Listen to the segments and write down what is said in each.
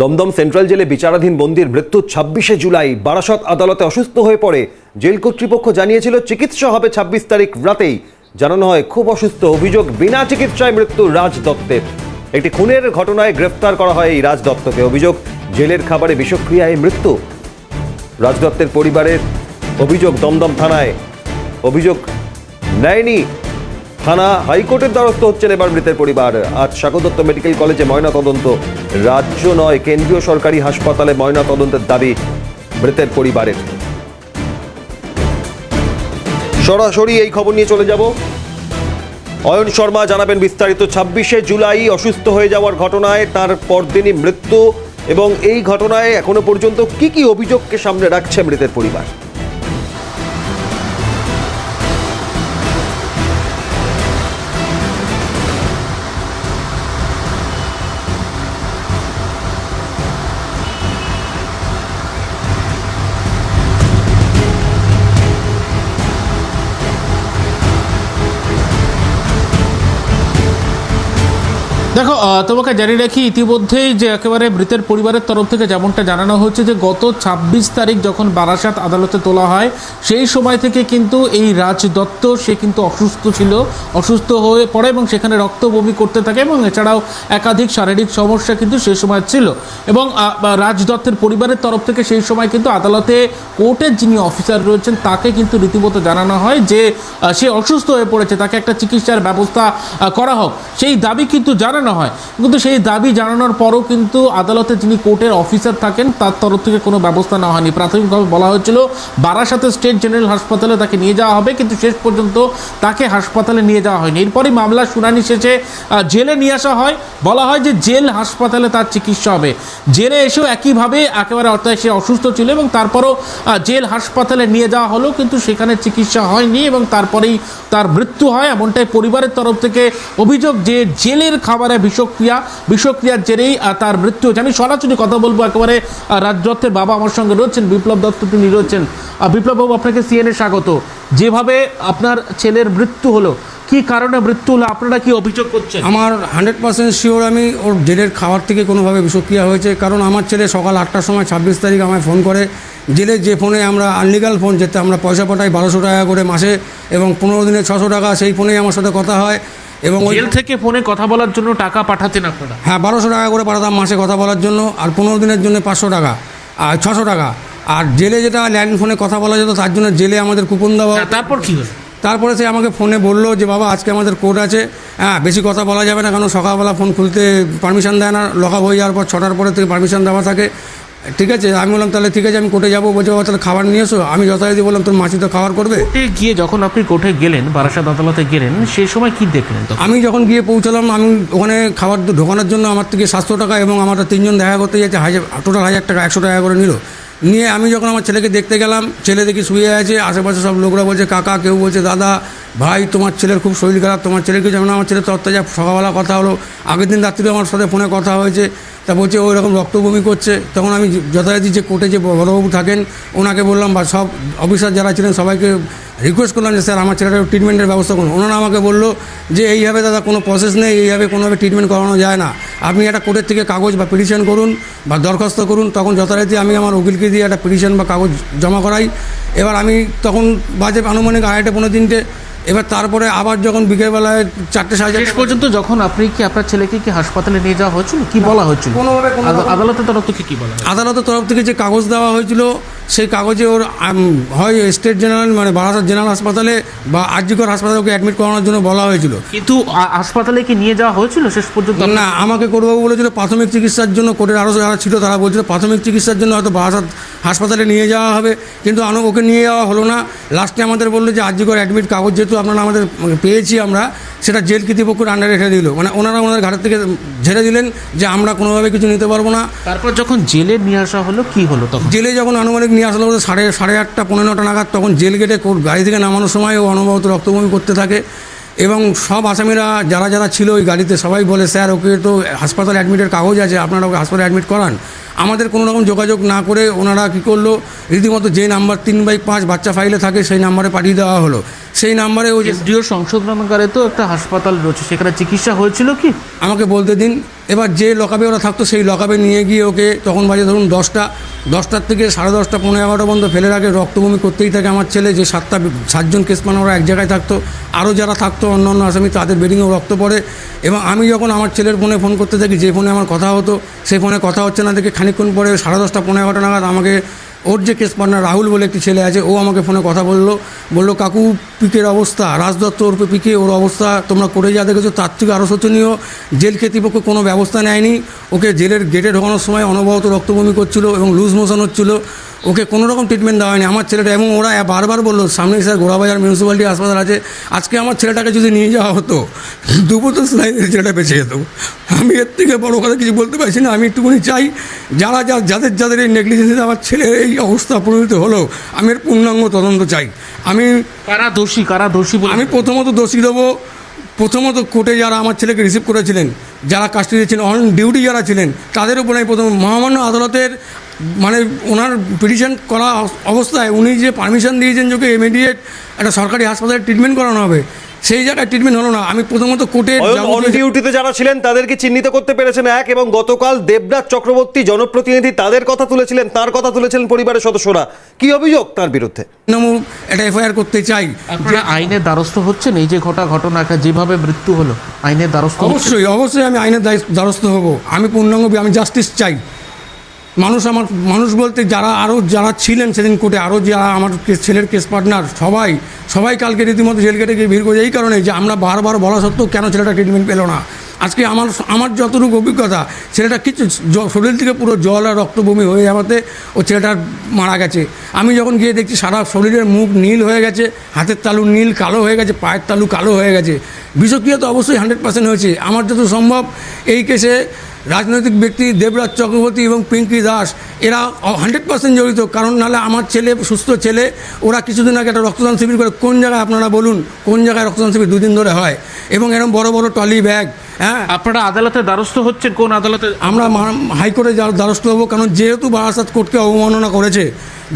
Dumdum central জেলে বিচারাধীন বন্দির মৃত্যু ছাব্বিশে জুলাই। বারাসত আদালতে অসুস্থ হয়ে পড়ে। জেল কর্তৃপক্ষ জানিয়েছিল, চিকিৎসা হবে ছাব্বিশ তারিখ রাতেই। জানানো হয়, খুব অসুস্থ। অভিযোগ, বিনা চিকিৎসায় মৃত্যু রাজ দত্তের একটি খুনের ঘটনায় গ্রেফতার করা হয় এই রাজ দত্তকে অভিযোগ, জেলের খাবারে বিষক্রিয়ায় মৃত্যু। রাজ দত্তের পরিবারের অভিযোগ, দমদম থানায়। অভিযোগ, নেয়নি। থানা হাইকোর্টের দ্বারস্থ হচ্ছেন এবার মৃতের পরিবার। আজ স্বাগতত্ত মেডিকেল কলেজে ময়না তদন্ত রাজ্য নয়, কেন্দ্রীয় সরকারি হাসপাতালে ময়না তদন্তের দাবি মৃতের পরিবারের। সরাসরি এই খবর নিয়ে চলে যাব। অয়ন শর্মা জানাবেন বিস্তারিত। ছাব্বিশে জুলাই অসুস্থ হয়ে যাওয়ার ঘটনায় তার পরদিনই মৃত্যু এবং এই ঘটনায় এখনও পর্যন্ত কি কি অভিযোগকে সামনে রাখছে মৃতের পরিবার। দেখো তোমাকে জানিয়ে রাখি, ইতিমধ্যেই যে একেবারে মৃতের পরিবারের তরফ থেকে যেমনটা জানানো হচ্ছে যে গত ছাব্বিশ তারিখ যখন বারাসাত আদালতে তোলা হয়, সেই সময় থেকে কিন্তু এই রাজ দত্ত, সে কিন্তু অসুস্থ ছিল, অসুস্থ হয়ে পড়ে এবং সেখানে রক্ত বমি করতে থাকে এবং এছাড়াও একাধিক শারীরিক সমস্যা কিন্তু সেই সময় ছিল। এবং রাজ দত্তের পরিবারের তরফ থেকে সেই সময় কিন্তু আদালতে কোর্টের যিনি অফিসার রয়েছেন, তাকে কিন্তু রীতিমতো জানানো হয় যে সে অসুস্থ হয়ে পড়েছে, তাকে একটা চিকিৎসার ব্যবস্থা করা হোক। সেই দাবি কিন্তু জানানো হয়। কিন্তু সেই দাবি জানানোর পরও কিন্তু আদালতে যিনি কোর্টের অফিসার থাকেন, তার তরফ থেকে কোনো ব্যবস্থা নেওয়া হয়নি। প্রাথমিকভাবে বলা হয়েছিল, বারাসাতে স্টেট জেনারেল হাসপাতালে তাকে নিয়ে যাওয়া হবে, কিন্তু শেষ পর্যন্ত তাকে হাসপাতালে নিয়ে যাওয়া হয়নি। এরপরই মামলার শুনানি শেষে জেলে নিয়ে আসা হয়। বলা হয় যে জেল হাসপাতালে তার চিকিৎসা হবে। জেলে এসেও একইভাবে একেবারে অর্থাৎ সে অসুস্থ ছিল এবং তারপরও জেল হাসপাতালে নিয়ে যাওয়া হলো, কিন্তু সেখানে চিকিৎসা হয়নি এবং তারপরেই তার মৃত্যু হয়। এমনটাই পরিবারের তরফ থেকে অভিযোগ যে জেলের খাবারে বিষক্রিয়া বিষক্রিয়ার জেরেই তার মৃত্যু হয়েছে। আমি সরাসরি কথা বলব একেবারে আহ, রাজ দত্তের বাবা আমার সঙ্গে রয়েছেন বিপ্লব দত্ত তিনি রয়েছেন। বিপ্লববাবু আপনাকে সিএনএ স্বাগত। যেভাবে আপনার ছেলের মৃত্যু হলো কি কারণে মৃত্যু হলো আপনারা কি অভিযোগ করছেন? আমার হান্ড্রেড পার্সেন্ট শিওর আমি ওর জেলের খাবার থেকে কোনোভাবে বিষক্রিয়া হয়েছে কারণ আমার ছেলে সকাল আটটার সময় ছাব্বিশ তারিখ আমায় ফোন করে। জেলের যে ফোনে আমরা আনলিগাল ফোন যেতে আমরা পয়সা পাঠাই বারোশো টাকা করে মাসে এবং পনেরো দিনে ছশো টাকা সেই ফোনেই আমার সাথে কথা হয়। এবং ওই জেল থেকে ফোনে কথা বলার জন্য টাকা পাঠাতেন আপনারা? হ্যাঁ বারোশো টাকা করে পাঠাতাম মাসে কথা বলার জন্য আর পনেরো দিনের জন্য পাঁচশো টাকা আর ছশো টাকা। আর জেলে যেটা ল্যান্ড ফোনে কথা বলা যেত তার জন্য জেলে আমাদের কুপন দেওয়া তারপর কি হলো? তারপরে সে আমাকে ফোনে বলল যে বাবা আজকে আমাদের কোর্ট আছে। হ্যাঁ বেশি কথা বলা যাবে না কারণ সকালবেলা ফোন খুলতে পারমিশন দেয় না। লকআপ হয়ে যাওয়ার পর ছটার পরে থেকে পারমিশন দেওয়া থাকে। ঠিক আছে আমি বললাম তাহলে ঠিক আছে আমি কোর্টে যাব। বলছে বাবা তাহলে খাবার নিয়ে এসো আমি যথারীতি বললাম তোর মাসি তো খাবার করবে? গিয়ে যখন আপনি কোর্টে গেলেন বারাসাত আদালতে গেলেন সেই সময় কি দেখলেন আমি যখন গিয়ে পৌঁছালাম আমি ওখানে খাবার ঢোকানোর জন্য আমার থেকে সাতশো টাকা এবং আমার তিনজন দেখা করতে যাচ্ছে হাজার টোটাল হাজার টাকা একশো টাকা করে নিল। নিয়ে আমি যখন আমার ছেলেকে দেখতে গেলাম ছেলে দেখি শুয়ে আছে আশেপাশে সব লোকরা বলছে কাকা কেউ বলছে দাদা ভাই তোমার ছেলের খুব শরীর খারাপ তোমার ছেলেকে যেমন আমার ছেলে তো অত্যাচার সকালবেলা কথা হলো আগের দিন রাত্রিরে আমার সাথে ফোনে কথা হয়েছে। তা বলছে ওই রকম রক্ত বমি করছে। তখন আমি যথারীতি যে কোর্টে যে বড়বাবু থাকেন, ওনাকে বললাম, বা সব অফিসার যারা ছিলেন, সবাইকে রিকোয়েস্ট করলাম যে, স্যার, আমার ছেলেটার ট্রিটমেন্টের ব্যবস্থা করুন। ওনারা আমাকে বলল যে, এইভাবে দাদা, কোনো প্রসেস নেই, এইভাবে কোনোভাবে ট্রিটমেন্ট করানো যায় না। আপনি একটা কোর্টের থেকে কাগজ বা পিটিশন করুন বা দরখাস্ত করুন। তখন যথারীতি আমি আমার উকিলকে দিয়ে একটা পিটিশন বা কাগজ জমা করাই। এবার আমি তখন বাজে আনুমানিক আড়াইটে, পনেরো তিনটে এবার তারপরে আবার যখন বিকেলবেলায় চারটে সাড়ে শেষ পর্যন্ত যখন আপনি কি আপনার ছেলেকে কি হাসপাতালে নিয়ে যাওয়া হয়েছিল? কি বলা হয়েছিল? আদালতের তরফ থেকে কি বলা আদালতের তরফ থেকে যে কাগজ দেওয়া হয়েছিল সেই কাগজে ওর হয় স্টেট জেনারেল মানে বারাসাত জেনারেল হাসপাতালে বা আরজিকর হাসপাতালে ওকে অ্যাডমিট করানোর জন্য বলা হয়েছিল। কিন্তু হাসপাতালে কি নিয়ে যাওয়া হয়েছিল শেষ পর্যন্ত? না আমাকে করবাবু বলেছিল প্রাথমিক চিকিৎসার জন্য কোর্টের আরও যারা ছিল তারা বলছিল প্রাথমিক চিকিৎসার জন্য হয়তো বারাসাত হাসপাতালে নিয়ে যাওয়া হবে কিন্তু আনো ওকে নিয়ে যাওয়া হলো না। লাস্টে আমাদের বলল যে আরজিকর অ্যাডমিট কাগজ যেহেতু আপনারা আমাদের পেয়েছি আমরা সেটা জেল কর্তৃপক্ষের আন্ডারে রেখে দিল। মানে ওনারা ওনাদের ঘাটের থেকে ঝেড়ে দিলেন যে আমরা কোনোভাবে কিছু নিতে পারব না। তারপর যখন জেলে নিয়ে আসা হলো কি হলো তখন? জেলে যখন আনুমানিক নিয়ে আসলে বলতে সাড়ে সাড়ে আটটা, পনেরো নটা নাগাদ তখন জেল গেটে গাড়ি থেকে নামানোর সময় ও অনবরত রক্তবমি করতে থাকে এবং সব আসামিরা যারা যারা ছিল ওই গাড়িতে সবাই বলে, স্যার, ওকে তো হাসপাতালে অ্যাডমিটের কাগজ আছে, আপনারা ওকে হাসপাতালে অ্যাডমিট করান। আমাদের কোনো রকম যোগাযোগ না করে ওনারা কী করল, রীতিমতো যে নাম্বার তিন বাই পাঁচ বাচ্চা ফাইলে থাকে সেই নাম্বারে পাঠিয়ে দেওয়া হলো। সেই নাম্বারে ওই যে এসডিও সংশোধনাগারে তো একটা হাসপাতাল রয়েছে সেখানে চিকিৎসা হয়েছিল কি? আমাকে বলতে দিন। এবার যে লকাবে ওরা থাকতো সেই লকাবে নিয়ে গিয়ে ওকে তখন বাজে ধরুন দশটা দশটার থেকে সাড়ে দশটা পনেরো এগারোটা পর্যন্ত ফেলে রাখে রক্তভূমি করতেই থাকে আমার ছেলে যে সাতটা সাতজন কেস মানে ওরা এক জায়গায় থাকতো। আরও যারা থাকতো অন্য অন্য আসামি তাদের বেডিংয়েও রক্ত পড়ে। এবং আমি যখন আমার ছেলের ফোনে ফোন করতে থাকি যে ফোনে আমার কথা হতো সেই ফোনে কথা হচ্ছে না দেখে খানিকক্ষণ পরে সাড়ে দশটা পনেরো এগারোটা নাগাদ আমাকে ওর যে কেস পার্টনার রাহুল বলে একটি ছেলে আছে, ও আমাকে ফোনে কথা বলল, বলল, কাকু, পিকের অবস্থা রাজদত্ত ওর পিকে, ওর অবস্থা, তোমরা করে যা দেখেছ, তার থেকে আরও শোচনীয়। জেল কর্তৃপক্ষ কোনো ব্যবস্থা নেয়নি। ওকে জেলের গেটে ঢোকানোর সময় অনবরত রক্তবমি করছিল এবং লুজ মোশন হচ্ছিল। ওকে কোনো রকম ট্রিটমেন্ট দেওয়া হয়নি। আমার ছেলেটা এবং ওরা বারবার বলল সামনে স্যার গোড়াবাজার মিউনিসিপ্যালিটি হাসপাতাল আছে। আজকে আমার ছেলেটাকে যদি নিয়ে যাওয়া হতো দুপুর স্নাইদের ছেলেটা বেঁচে যেত। আমি এর থেকে বড়ো কথা কিছু বলতে পারছি না আমি একটুখানি চাই যারা যা যাদের যাদের এই নেগলিজেন্সে আমার ছেলের এই অবস্থা পরিণত হলো আমি এর পূর্ণাঙ্গ তদন্ত চাই। আমি কারা দোষী? কারা দোষী আমি প্রথমত দোষী দেবো। প্রথমত কোর্টে যারা আমার ছেলেকে রিসিভ করেছিলেন যারা কাস্টডি ছিলেন অন ডিউটি যারা ছিলেন তাদের উপর আমি প্রথম মহামান্য আদালতের মানে ওনার পিটিশন করা অবস্থায় উনি যে পারমিশন দিয়েছেন যে ইমিডিয়েট একটা সরকারি হাসপাতালে ট্রিটমেন্ট করানো হবে সেই জায়গায় ট্রিটমেন্ট হলো না। আমি প্রথমত অন যাবতীয়- ডিউটিতে যারা ছিলেন তাদেরকে চিহ্নিত করতে পেরেছেন এক এবং গতকাল দেবরাজ চক্রবর্তী জনপ্রতিনিধি তাদের কথা তুলেছিলেন তার কথা তুলেছিলেন পরিবারের সদস্যরা। কি অভিযোগ তার বিরুদ্ধে? একটা এফআইআর করতে চাই। আপনারা আইনের দ্বারস্থ হচ্ছেন? এই যে ঘটা ঘটনা একটা যেভাবে মৃত্যু হলো আইনের দ্বারস্থ অবশ্যই অবশ্যই আমি আইনের দায়িত্ব- দ্বারস্থ হব। আমি পূর্ণাঙ্গ আমি জাস্টিস চাই। মানুষ আমার, মানুষ বলতে যারা আরও যারা ছিলেন সেদিন কোর্টে আরও যারা আমার ছেলের কেস পার্টনার সবাই সবাই কালকে রীতিমতো জেল কেটে গিয়ে ভিড় করে এই কারণে যে আমরা বারবার বলা সত্ত্বেও কেন ছেলেটা ট্রিটমেন্ট পেল না। আজকে আমার আমার যতটুকু অভিজ্ঞতা, ছেলেটা কিছু শরীর থেকে পুরো জল আর রক্তভূমি হয়ে যাওয়াতে ও ছেলেটা মারা গেছে। আমি যখন গিয়ে দেখছি সারা শরীরের মুখ নীল হয়ে গেছে, হাতের তালু নীল কালো হয়ে গেছে, পায়ের তালু কালো হয়ে গেছে। বিষক্রিয়া তো অবশ্যই হান্ড্রেড পার্সেন্ট হয়েছে। আমার যত সম্ভব এই কেসে রাজনৈতিক ব্যক্তি দেবরাজ চক্রবর্তী এবং পিঙ্কি দাস এরা হান্ড্রেড পার্সেন্ট জড়িত। কারণ নাহলে আমার ছেলে সুস্থ ছেলে ওরা কিছুদিন আগে একটা রক্তদান শিবির করে কোন জায়গায় আপনারা বলুন কোন জায়গায় রক্তদান শিবির দুদিন ধরে হয়? এবং এরকম বড় বড় টলি ব্যাগ হ্যাঁ? আপনারা আদালতে দ্বারস্থ হচ্ছেন? কোন আদালতে? আমরা হাইকোর্টে দ্বারস্থ হব কারণ যেহেতু বারাসাত কোর্টকে অবমাননা করেছে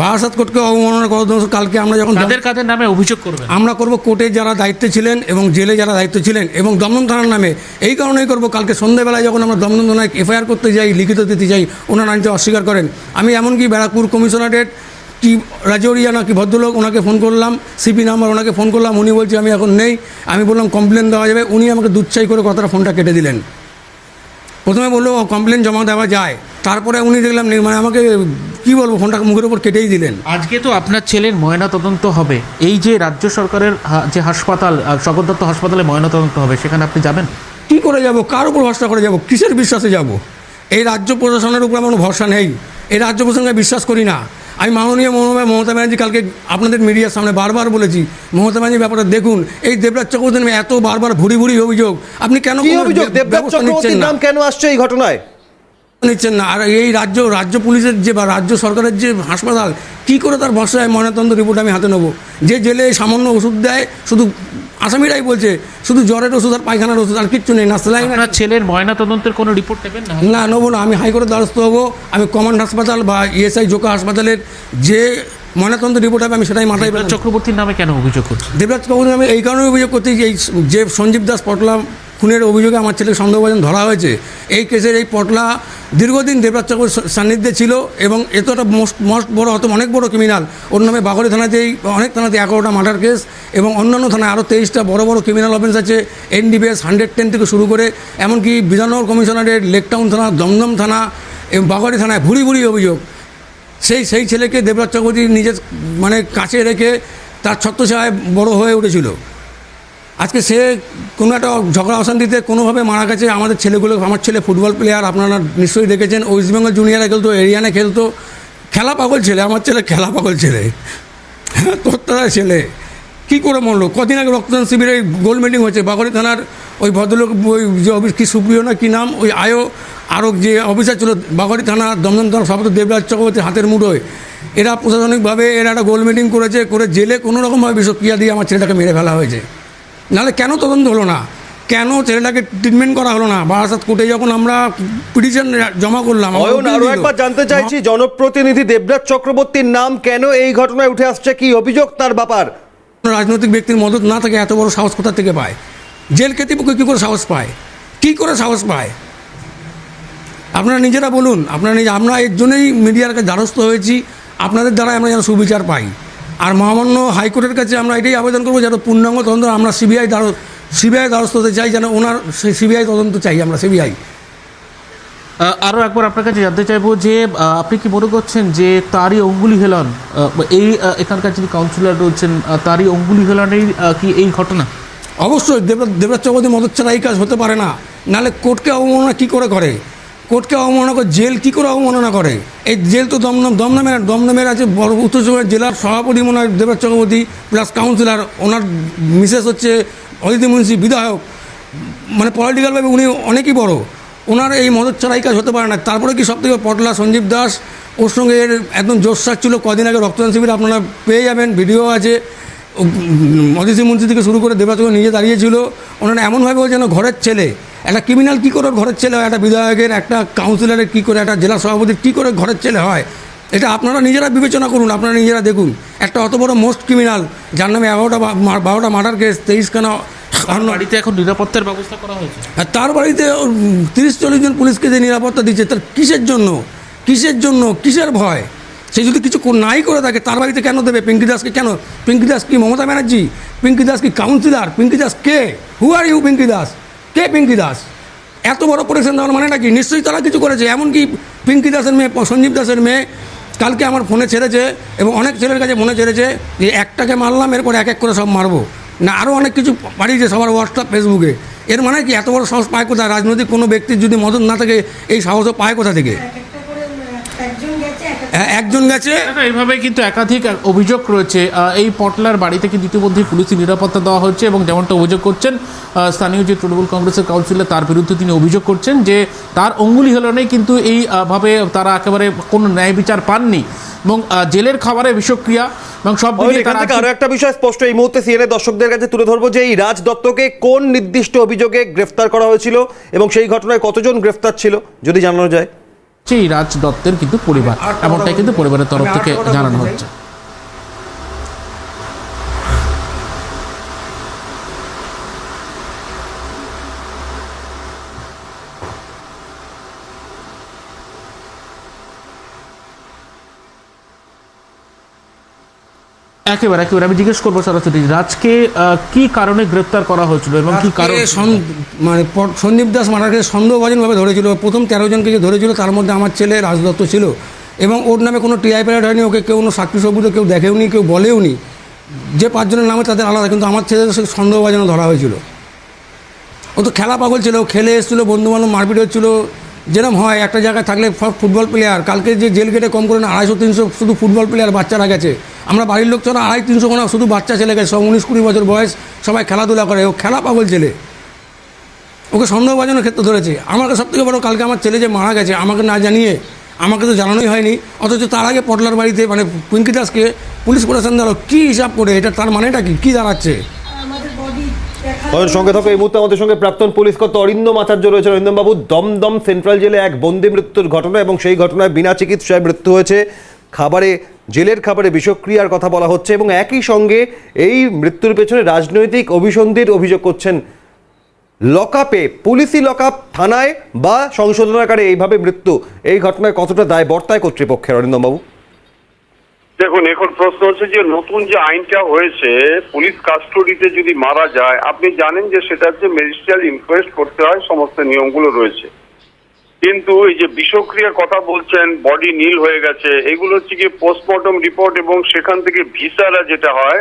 বারাসাত কোর্টকে অবমাননা করার জন্য কালকে আমরা যখন তাদের কাদের নামে অভিযোগ করবেন? আমরা করব কোর্টে যারা দায়িত্বে ছিলেন এবং জেলে যারা দায়িত্ব ছিলেন এবং দমদম থানার নামে। এই কারণেই করব কালকে সন্ধ্যাবেলায় যখন আমরা দমদম থানায় এফআইআর করতে যাই লিখিত দিতে যাই ওনারা আনতে অস্বীকার করেন। আমি এমনকি ব্যারাকপুর কমিশনারেট কি রাজৌরিয়া নাকি ভদ্রলোক ওনাকে ফোন করলাম সিপি নাম্বার ওনাকে ফোন করলাম উনি বলছে আমি এখন নেই। আমি বললাম কমপ্লেন দেওয়া যাবে। উনি আমাকে দুচ্ছাই করে কথাটা ফোনটা কেটে দিলেন। প্রথমে বলল কমপ্লেন জমা দেওয়া যায়। তারপরে উনি দেখলাম মানে আমাকে কি বলব ফোনটা মুখের উপর কেটেই দিলেন। আজকে তো আপনার ছেলের ময়না তদন্ত হবে। এই যে রাজ্য সরকারের যে হাসপাতাল আহ, শকত দত্ত হাসপাতালে ময়না তদন্ত হবে সেখানে আপনি যাবেন? কী করে যাব? কার উপর ভরসা করে যাব? কিসের বিশ্বাসে যাব? এই রাজ্য প্রশাসনের উপর আমার কোনো ভরসা নেই। এই রাজ্য প্রশাসনকে বিশ্বাস করি না। আমি মাননীয় মমতা মমতা ব্যানার্জি কালকে আপনাদের মিডিয়ার সামনে বারবার বলেছি। মমতা ব্যানার্জির ব্যাপারটা দেখুন এই দেবরাজ চক্রবর্তী এত বারবার ভুড়ি ভুড়ি অভিযোগ। আপনি কেন কি অভিযোগ? দেবরাজ চক্রবর্তীর নাম কেন আসছে এই ঘটনায়? নিচ্ছেন না। আর এই রাজ্য রাজ্য পুলিশের যে বা রাজ্য সরকারের যে হাসপাতাল কি করে তার ভরসায় ময়নাতদন্ত রিপোর্ট আমি হাতে নেব? যে জেলে সামান্য ওষুধ দেয় শুধু আসামিরাই বলছে শুধু জ্বরের ওষুধ আর পায়খানার ওষুধ আর কিচ্ছু নেই না ছেলের ময়না তদন্তের কোনো রিপোর্ট নেবেন না? না নেব না আমি হাইকোর্টের দ্বারস্থ হব। আমি কমান্ড হাসপাতাল বা ইএসআই জোকা হাসপাতালের যে ময়নাতন্ত্র রিপোর্ট হবে আমি সেটাই মাথায় চক্রবর্তীর নামে কেন অভিযোগ করছেন? দেবরাজ চক্রবর্তী আমি এই কারণে অভিযোগ করতে যে এই যে সঞ্জীব দাস পটলা খুনের অভিযোগে আমার ছেলে সন্দেহভাজন ধরা হয়েছে। এই কেসের এই পটলা দীর্ঘদিন দেবরাজ চক্রবর্তীর সান্নিধ্যে ছিল এবং এত একটা মোস্ট মোস্ট বড়, হয়তো অনেক বড় ক্রিমিনাল ওর নামে বাগড়ি থানাতেই অনেক থানাতে এগারোটা মার্ডার কেস এবং অন্যান্য থানায় আরও তেইশটা বড় বড় ক্রিমিনাল অফেন্স আছে। এনডিবিএস হান্ড্রেড টেন থেকে শুরু করে, এমনকি বিধাননগর কমিশনারের লেকটাউন থানা, দমদম থানা এবং বাগড়ি থানায় ভুরি ভুরি অভিযোগ। সেই সেই ছেলেকে দেবরাজ চক্রবর্তী নিজের মানে কাছে রেখে তার ছত্রছায়ায় বড় হয়ে উঠেছিল। আজকে সে কোনো একটা ঝগড়া অশান্তিতে কোনোভাবে মারা গেছে। আমাদের ছেলেগুলো, আমার ছেলে ফুটবল প্লেয়ার আপনারা নিশ্চয়ই দেখেছেন। ওয়েস্ট বেঙ্গল জুনিয়রে খেলতো এরিয়ানে খেলতো। খেলা পাগল ছেলে, আমার ছেলে খেলা পাগল ছেলে। হ্যাঁ তোর ছেলে। কী করে মরলো? কদিন আগে রক্তদান শিবিরে গোল মিটিং হয়েছে। বাগড়ি থানার ওই ভদ্রলোক, ওই যে অফিস কী সুপ্রিয় না কী নাম, ওই আয়ো আরও যে অফিসার ছিল, বাগড়ি থানা দমদম থানা সভাপতি দেবরাজ চক্রবর্তী হাতের মুঠোয়, এরা প্রশাসনিকভাবে এরা একটা গোল মিটিং করেছে, করে জেলে কোনো রকমভাবে বিষক্রিয়া দিয়ে আমার ছেলেটাকে মেরে ফেলা হয়েছে। নাহলে কেন তদন্ত হলো না? কেন ছেলেটাকে ট্রিটমেন্ট করা হলো না? বারাসাত কোর্টে যখন আমরা পিটিশন জমা করলাম আরও একবার জানতে চাইছি জনপ্রতিনিধি দেবরাজ চক্রবর্তীর নাম কেন এই ঘটনায় উঠে আসছে? কি অভিযোগ তার ব্যাপার রাজনৈতিক ব্যক্তির মদত না থাকে এত বড় সাহস কোথা থেকে পায়? জেল কর্তৃপক্ষ কী করে সাহস পায়? কী করে সাহস পায়? আপনারা নিজেরা বলুন আপনারা নিজে আমরা এর জন্যই মিডিয়ার কাছে দ্বারস্থ হয়েছি। আপনাদের দ্বারা আমরা যেন সুবিচার পাই। আর মহামান্য হাইকোর্টের কাছে আমরা এটাই আবেদন করব যেন পূর্ণাঙ্গ তদন্ত আমরা সিবিআই দ্বার সিবিআই দ্বারস্থ হতে চাই যেন ওনার সিবিআই তদন্ত চাই আমরা সিবিআই। আরও একবার আপনার কাছে জানতে চাইব যে আপনি কি মনে করছেন যে তারই অঙ্গুলি হেলন এই এখানকার যিনি কাউন্সিলর রয়েছেন তারই অঙ্গুলি হেলনেই কি এই ঘটনা? অবশ্যই দেবরাজ দেবরাজ চক্রবর্তী মদত ছাড়া এই কাজ হতে পারে না। নাহলে কোর্টকে অবমাননা কী করে করে? কোর্টকে অবমাননা করে, জেল কী করে অবমাননা করে? এই জেল তো দমদম দমদমের দমদমের আছে, বড় উত্তর চব্বিশ জেলার সভাপতি মনে হয় দেবরাজ চক্রবর্তী, প্লাস কাউন্সিলর, ওনার মিসেস হচ্ছে অদিতি মুন্সি, বিধায়ক। মানে পলিটিক্যালভাবে উনি অনেকই বড়। ওনার এই মদত ছাড়া এই কাজ হতে পারে না। তারপরে কি সব থেকে পটলা সঞ্জীব দাস? ওর সঙ্গে এর একদম জোরসার ছিল, কদিন আগে রক্তদান শিবির, আপনারা পেয়ে যাবেন, ভিডিও আছে। অদিতি মুন্সি থেকে শুরু করে দেবাচক নিজে দাঁড়িয়েছিল। ওনারা এমনভাবে যেন ঘরের ছেলে। একটা ক্রিমিনাল কী করে ঘরের ছেলে হয়? একটা বিধায়কের একটা কাউন্সিলরের কী করে একটা জেলা সভাপতির কী করে ঘরের ছেলে হয়? এটা আপনারা নিজেরা বিবেচনা করুন আপনারা নিজেরা দেখুন। একটা অত বড় মোস্ট ক্রিমিনাল যার নামে এগারোটা বারোটা মার্ডার কেস তেইশখানা বাড়িতে এখন নিরাপত্তার ব্যবস্থা করা হয়েছে? আর তার বাড়িতে তিরিশ চল্লিশ জন পুলিশকে যে নিরাপত্তা দিচ্ছে তার কিসের জন্য? কিসের জন্য? কিসের ভয়? সে যদি কিছু নাই করে থাকে, তার বাড়িতে কেন দেবে? পিঙ্কি দাসকে কেন? পিঙ্কি দাস কি মমতা ব্যানার্জি? পিঙ্কি দাস কি councillor? Pinky Das K? Who are you Pinky Das? কে পিঙ্কি দাস? এত বড় প্রোটেকশন দেওয়ার মানেটা কি? নিশ্চয়ই তারা কিছু করেছে। এমনকি পিঙ্কি দাসের মেয়ে, সঞ্জীব দাসের মেয়ে কালকে আমার ফোনে ছেড়েছে এবং অনেক ছেলের কাছে ফোনে ছেড়েছে যে একটাকে মারলাম, এরপর এক এক করে সব মারবো। না আরও অনেক কিছু পাঠিয়েছে সবার হোয়াটসঅ্যাপ ফেসবুকে এর মানে কি? এত বড় সাহস পায় কোথায়? রাজনৈতিক কোনো ব্যক্তির যদি মদত না থাকে, এই সাহসও পায় কোথা থেকে? একজন গেছে। এ- একজন গেছে এইভাবে কিন্তু একাধিক অভিযোগ রয়েছে। এই পটলার বাড়িতে কিন্তু ইতিমধ্যে পুলিশি নিরাপত্তা দেওয়া হচ্ছে এবং যেমনটা অভিযোগ করছেন স্থানীয় যে তৃণমূল কংগ্রেসের কাউন্সিলর তার বিরুদ্ধে তিনি অভিযোগ করছেন যে তার অঙ্গুলি হেলনেই কিন্তু এইভাবে তারা একেবারে কোনো ন্যায় বিচার পাননি। এবং জেলের খাবারে বিষক্রিয়া এবং সব আরও একটা বিষয় স্পষ্ট। এই মুহূর্তে সিএনএ দর্শকদের কাছে তুলে ধরবো যে এই রাজ দত্তকে কোন নির্দিষ্ট অভিযোগে গ্রেফতার করা হয়েছিল এবং সেই ঘটনায় কতজন গ্রেফতার ছিল যদি জানানো যায়। এই রাজ দত্তের কিন্তু পরিবার এমনটাই কিন্তু পরিবারের তরফ থেকে জানানো হচ্ছে। একেবারে একেবারে। আমি জিজ্ঞেস করব সরাসরি রাজকে কি কারণে গ্রেপ্তার করা হয়েছিল এবং কি কারণে? মানে সন্দীপ দাস মারাকে সন্দেহভাজনভাবে ধরেছিল। প্রথম তেরো জনকে যে ধরেছিল তার মধ্যে আমার ছেলে রাজদত্ত ছিল। এবং ওর নামে কোনো টিআই প্যারেড হয়নি ওকে কেউ কোনো সাক্ষী সবুত কেউ দেখেওনি কেউ বলেওনি যে পাঁচজনের নামে তাদের আলাদা কিন্তু আমার ছেলে সে সন্দেহভাজনে ধরা হয়েছিল। ও তো খেলা পাগল ছিল খেলে এসেছিল বন্ধু বান্ধব মারপিট হচ্ছিল যেরকম হয়, একটা জায়গায় থাকলে সব ফুটবল প্লেয়ার কালকে যে জেল গেটে কম করে না, আড়াইশো, তিনশো শুধু ফুটবল প্লেয়ার বাচ্চারা গেছে। আমরা বাড়ির লোক ছাড়া আড়াই, তিনশো কোনো শুধু বাচ্চা ছেলে গেছে। সব উনিশ, কুড়ি বছর বয়স সবাই খেলাধুলা করে। ও খেলা পাগল ছেলে। ওকে সন্দেহভাজনের ক্ষেত্রে ধরেছে। আমাকে সব থেকে বড়, কালকে আমার ছেলে যে মারা গেছে, আমাকে না জানিয়ে, আমাকে তো জানানোই হয়নি। অথচ তার আগে পটলার বাড়িতে মানে পিঙ্কি দাসকে পুলিশ প্রশাসন দিল কী হিসাব করে, এটা তার মানেটা কি? কী দাঁড়াচ্ছে? আমাদের সঙ্গে থাকো এই মুহূর্তে আমাদের সঙ্গে প্রাক্তন পুলিশ কর্তা অরিন্দম আচার্য রয়েছে অরিন্দম বাবু দমদম সেন্ট্রাল জেলে এক বন্দি মৃত্যুর ঘটনা এবং সেই ঘটনায় বিনা চিকিৎসায় মৃত্যু হয়েছে। খাবারে, জেলের খাবারে বিষক্রিয়ার কথা বলা হচ্ছে এবং একই সঙ্গে এই মৃত্যুর পেছনে রাজনৈতিক অভিসন্ধির অভিযোগ করছেন। লকআপে, পুলিশি লকআপ থানায় বা সংশোধনাগারে এইভাবে মৃত্যু। এই ঘটনায় কতটা দায় বর্তায় কর্তৃপক্ষের? অরিন্দম বাবু দেখুন, এখন প্রশ্ন হচ্ছে যে নতুন যে আইনটা হয়েছে, পুলিশ কাস্টডিতে যদি মারা যায়, আপনি জানেন যে সেটা হচ্ছে ম্যাজিস্ট্রিয়াল ইনকোয়েস্ট করতে হয়, সমস্ত নিয়মগুলো রয়েছে। কিন্তু এই যে বিষক্রিয়ার কথা বলছেন, বডি নীল হয়ে গেছে, এগুলো হচ্ছে কি পোস্টমর্টম রিপোর্ট এবং সেখান থেকে ভিসারা যেটা হয়,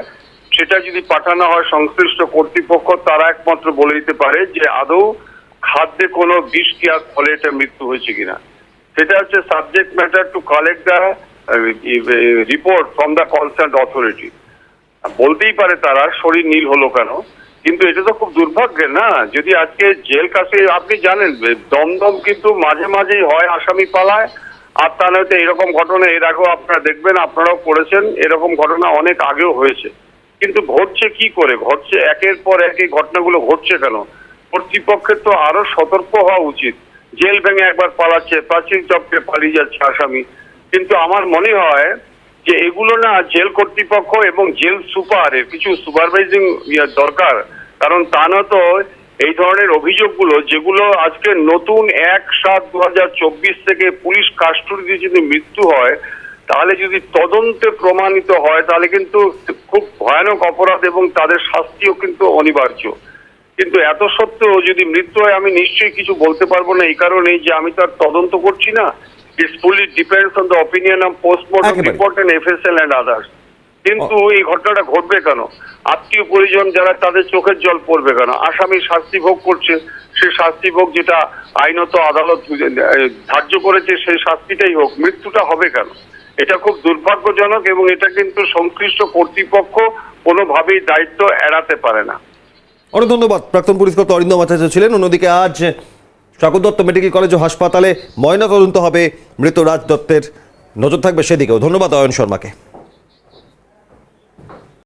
সেটা যদি পাঠানো হয় সংশ্লিষ্ট কর্তৃপক্ষ, তারা একমাত্র বলে দিতে পারে যে আদৌ খাদ্যে কোনো বিষ ক্রিয়ার ফলে এটা মৃত্যু হয়েছে কিনা। সেটা হচ্ছে subject matter to collect the report from the concern authority বলতেই পারে তারা, শরীর নীল হলো কেন? কিন্তু এটা তো খুব দুর্ভাগ্যের না? যদি আজকে জেল কাছে, আপনি জানেন, দমদম কিন্তু মাঝে মাঝেই হয় আসামি পালায়, আর তা নয়তো এরকম ঘটনা, এর আগেও আপনারা দেখবেন, আপনারাও পড়েছেন এরকম ঘটনা অনেক আগেও হয়েছে। কিন্তু ঘটছে কি করে? ঘটছে একের পর এক, এই ঘটনাগুলো ঘটছে কেন? কর্তৃপক্ষের তো আরও সতর্ক হওয়া উচিত। জেল ভেঙে একবার পালাচ্ছে, প্রাচীন চক্রে পালিয়ে যাচ্ছে আসামি। কিন্তু আমার মনে হয় যে এগুলো না জেল কর্তৃপক্ষ এবং জেল সুপারের কিছু সুপারভাইজিং দরকার। কারণ তা না তো এই ধরনের অভিযোগগুলো, যেগুলো আজকে নতুন এক সাত দু হাজার চব্বিশ থেকে পুলিশ কাস্টডিতে যদি মৃত্যু হয়, তাহলে যদি তদন্তে প্রমাণিত হয়, তাহলে কিন্তু খুব ভয়ানক অপরাধ এবং তাদের শাস্তিও কিন্তু অনিবার্য। কিন্তু এত সত্ত্বেও যদি মৃত্যু হয়, আমি নিশ্চয়ই কিছু বলতে পারব না এই কারণেই যে আমি তার তদন্ত করছি না। Fully depends on the opinion of postmortem একেবারে। Report and FSL and others কিন্তু এই ঘটনাটা ঘটবে কেন? আত্মীয় পরিজন যারা তাদের চোখের জল পড়বে কেন? আসামি শাস্তি ভোগ করছে সে শাস্তি ভোগ যেটা আইনত আদালত ধার্য করেছে সেই শাস্তিটাই হোক মৃত্যুটা হবে কেন? এটা খুব দুর্ভাগ্যজনক এবং এটা কিন্তু সংশ্লিষ্ট কর্তৃপক্ষ কোনোভাবেই দায়িত্ব এড়াতে পারে না। অনেক ধন্যবাদ। প্রাক্তন পুলিশ কর্তা অরিন্দম আচার্য ছিলেন। অন্যদিকে আজ ঠাকুর দত্ত মেডিকেল কলেজ ও হাসপাতালে ময়না তদন্ত হবে। মৃত রাজ দত্তের নজর থাকবে সেদিকেও। ধন্যবাদ অয়ন শর্মাকে।